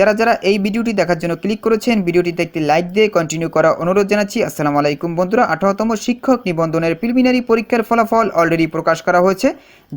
যারা যারা এই ভিডিওটি দেখার জন্য ক্লিক করেছেন, ভিডিওটিতে একটি লাইক দিয়ে কন্টিনিউ করা অনুরোধ জানাচ্ছি। আসসালামু আলাইকুম বন্ধুরা, আঠারোতম শিক্ষক নিবন্ধনের প্রিলিমিনারি পরীক্ষার ফলাফল অলরেডি প্রকাশ করা হয়েছে।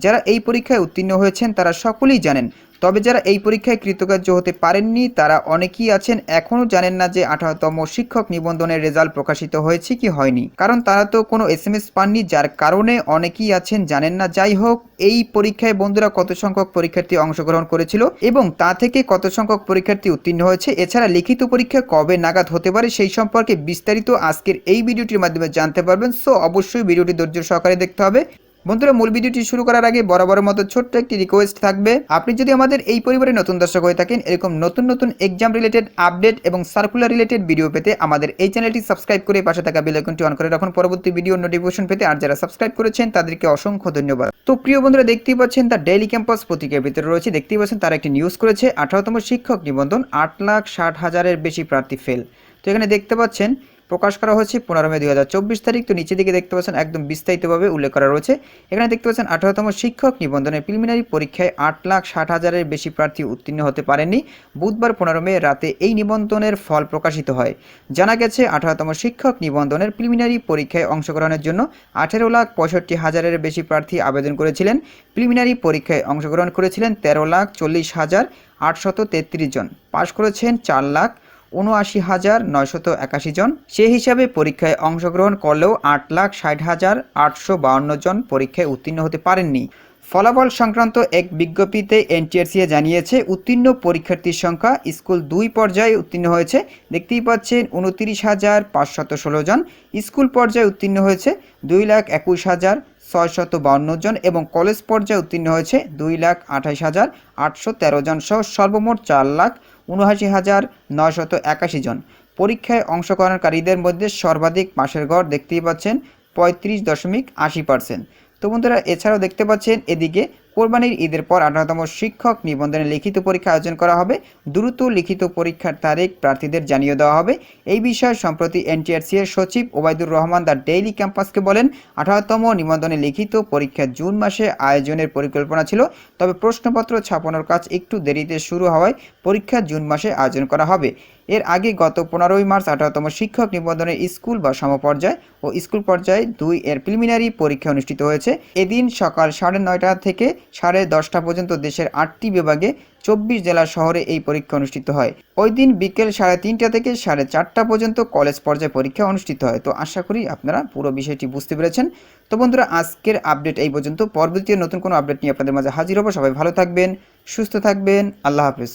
যারা এই পরীক্ষায় উত্তীর্ণ হয়েছেন, তারা সকলেই জানেন তবে যারা এই পরীক্ষায় কৃতকার্য হতে পারেননি, তারা অনেকেই আছেন এখনও জানেন না যে আঠারোতম শিক্ষক নিবন্ধনের রেজাল্ট প্রকাশিত হয়েছে কি হয়নি। কারণ তারা তো কোনো এস এম এস পাননি, যার কারণে অনেকেই আছেন জানেন না। যাই হোক, এই পরীক্ষায় বন্ধুরা কত সংখ্যক পরীক্ষার্থী অংশগ্রহণ করেছিল এবং তা থেকে কত সংখ্যক পরীক্ষার্থী উত্তীর্ণ হয়েছে, এছাড়া লিখিত পরীক্ষা কবে নাগাদ হতে পারে সেই সম্পর্কে বিস্তারিত আজকের এই ভিডিওটির মাধ্যমে জানতে পারবেন। সো অবশ্যই ভিডিওটি ধৈর্য সহকারে দেখতে হবে। বন্ধুরা, মূল ভিডিওটি শুরু করার আগে বরাবরের মতো ছোট্ট একটি রিকোয়েস্ট থাকবে। আপনি যদি আমাদের এই পরিবারে নতুন দর্শক হয়ে থাকেন, এরকম নতুন নতুন এক্সাম রিলেটেড আপডেট এবং সার্কুলার রিলেটেড ভিডিও পেতে আমাদের এই চ্যানেলটি সাবস্ক্রাইব করে পাশে থাকা বেল আইকনটি অন করে রাখুন। পরবর্তী ভিডিও নোটিফিকেশন পেতে আর যারা সাবস্ক্রাইব করেছেন, তাদেরকে অসংখ্য ধন্যবাদ। তো প্রিয় বন্ধুরা, দেখতেই পাচ্ছেন তার ডেইলি ক্যাম্পাস পত্রিকার ভিতরে রয়েছে। দেখতেই পাচ্ছেন তারা একটি নিউজ করেছে, আঠারোতম শিক্ষক নিবন্ধন আট লাখ ষাট হাজারের বেশি প্রার্থী ফেল তো এখানে দেখতে পাচ্ছেন প্রকাশ করা হয়েছে পনেরো মে দুই হাজার চব্বিশ তারিখ। তো নিচে দিকে দেখতে পাচ্ছেন, একদম বিস্তারিতভাবে উল্লেখ করা রয়েছে। এখানে দেখতে পাচ্ছেন, আঠারোতম শিক্ষক নিবন্ধনের প্রিলিমিনারি পরীক্ষায় আট লাখ ষাট হাজারের বেশি প্রার্থী উত্তীর্ণ হতে পারেননি। বুধবার পনেরো মে রাতে এই নিবন্ধনের ফল প্রকাশিত হয়। জানা গেছে, আঠারোতম শিক্ষক নিবন্ধনের প্রিলিমিনারি পরীক্ষায় অংশগ্রহণের জন্য আঠেরো লাখ পঁয়ষট্টি হাজারের বেশি প্রার্থী আবেদন করেছিলেন। প্রিলিমিনারি পরীক্ষায় অংশগ্রহণ করেছিলেন তেরো লাখ চল্লিশ হাজার আটশত তেত্রিশ জন। পাশ করেছেন চার লাখ উনআশি হাজার নয়শত একাশি জন। সে হিসাবে পরীক্ষায় অংশগ্রহণ করলেও আট লাখ ষাট হাজার আটশো বাউন্ন জন পরীক্ষায় উত্তীর্ণ হতে পারেননি। ফলাফল সংক্রান্ত এক বিজ্ঞপ্তিতে এনটিআরসিএ জানিয়েছে, উত্তীর্ণ পরীক্ষার্থীর সংখ্যা স্কুল দুই পর্যায়ে উত্তীর্ণ হয়েছে। দেখতেই পাচ্ছেন উনতিরিশ হাজার পাঁচশত ষোলো জন। স্কুল পর্যায়ে উত্তীর্ণ হয়েছে দুই লাখ একুশ হাজার ছয়শত বাউন্ন জন এবং কলেজ পর্যায়ে উত্তীর্ণ হয়েছে দুই লাখ আঠাশ হাজার আটশো তেরো জন সহ সর্বমোট চার লাখ উনআশি হাজার নয়শত একাশি জন। পরীক্ষায় অংশগ্রহণকারীদের মধ্যে সর্বাধিক পাশের ঘর দেখতেই পাচ্ছেন পঁয়ত্রিশ দশমিক আশি পার্সেন্ট তো বন্ধুরা, এছাড়াও দেখতে পাচ্ছেন এদিকে কোরবানির ঈদের পর আঠারোতম শিক্ষক নিবন্ধনে লিখিত পরীক্ষা আয়োজন করা হবে। দ্রুত লিখিত পরীক্ষার তারিখ প্রার্থীদের জানিয়ে দেওয়া হবে। এই বিষয়ে সম্প্রতি এনটিআরসি এর সচিব ওবায়দুর রহমান দ্য ডেইলি ক্যাম্পাসকে বলেন, আঠারোতম নিবন্ধনে লিখিত পরীক্ষা জুন মাসে আয়োজনের পরিকল্পনা ছিল, তবে প্রশ্নপত্র ছাপানোর কাজ একটু দেরিতে শুরু হওয়ায় পরীক্ষা জুন মাসে আয়োজন করা হবে। এর আগে গত পনেরোই মার্চ আঠারোতম শিক্ষক নিবন্ধনের স্কুল বা সমপর্যায় ও স্কুল পর্যায়ে দুই এর প্রিলিমিনারি পরীক্ষা অনুষ্ঠিত হয়েছে। এদিন সকাল সাড়ে নয়টা থেকে সাড়ে দশটা পর্যন্ত দেশের আটটি বিভাগে চব্বিশ জেলা শহরে এই পরীক্ষা অনুষ্ঠিত হয়। ওই দিন বিকেল সাড়ে তিনটা থেকে সাড়ে চারটা পর্যন্ত কলেজ পর্যায়ে পরীক্ষা অনুষ্ঠিত হয়। তো আশা করি আপনারা পুরো বিষয়টি বুঝতে পেরেছেন। তো বন্ধুরা, আজকের আপডেট এই পর্যন্ত। পরবর্তী নতুন কোনো আপডেট নিয়ে আপনাদের মাঝে হাজির হব। সবাই ভালো থাকবেন, সুস্থ থাকবেন। আল্লাহ হাফেজ।